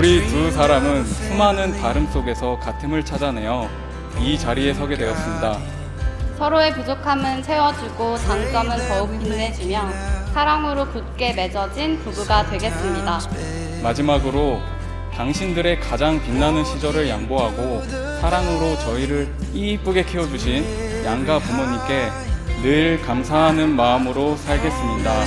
우리 두 사람은 수많은 다름 속에서 같음을 찾아내어 이 자리에 서게 되었습니다. 서로의 부족함은 채워주고 장점은 더욱 빛내주며 사랑으로 굳게 맺어진 부부가 되겠습니다. 마지막으로 당신들의 가장 빛나는 시절을 양보하고 사랑으로 저희를 이쁘게 키워주신 양가 부모님께 늘 감사하는 마음으로 살겠습니다.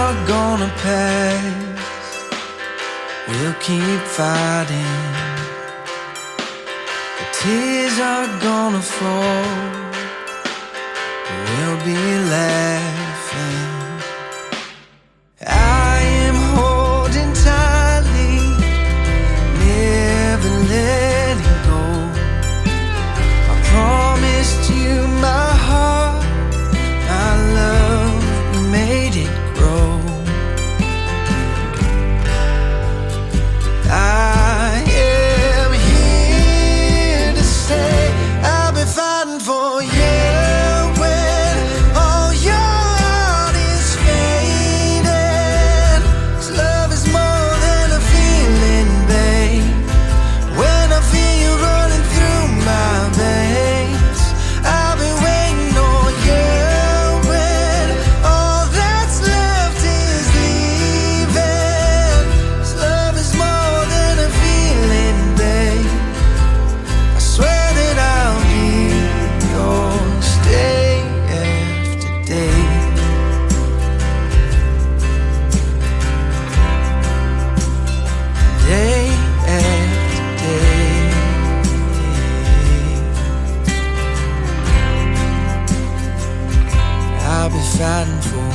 Are gonna pass. We'll keep fighting. The tears are gonna fall. We'll be laughing. 难处